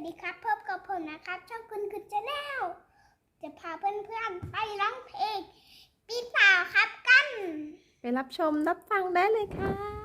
วัสดีครับพบกับผมนะครับช่องคุณคุณจะแนลจะพาเพื่อนๆไปร้องเพลงปีสาวครับกัน ไปรับชมรับฟังได้เลยค่ะ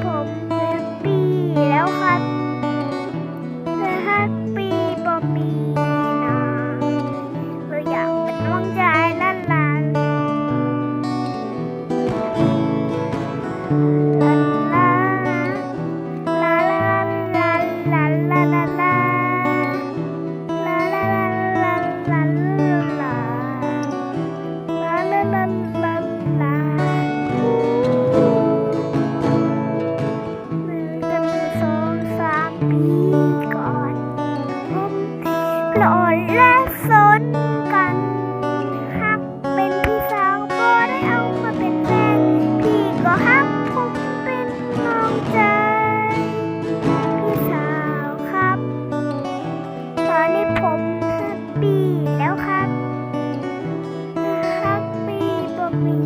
Pomo. นและสนกันฮักเป็นพี่สาวก็ได้เอามาเป็นแฟน พี่ก็ฮักผมเป็นน้องใจ พี่สาวครับ ตอนนี้ผมแฮปปี้แล้วครับฮักปี้บ่มี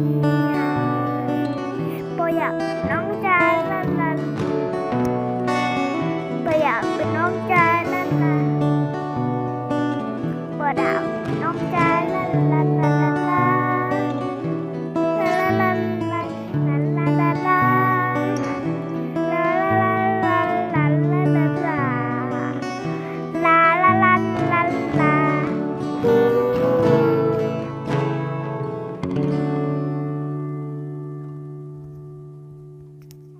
안녕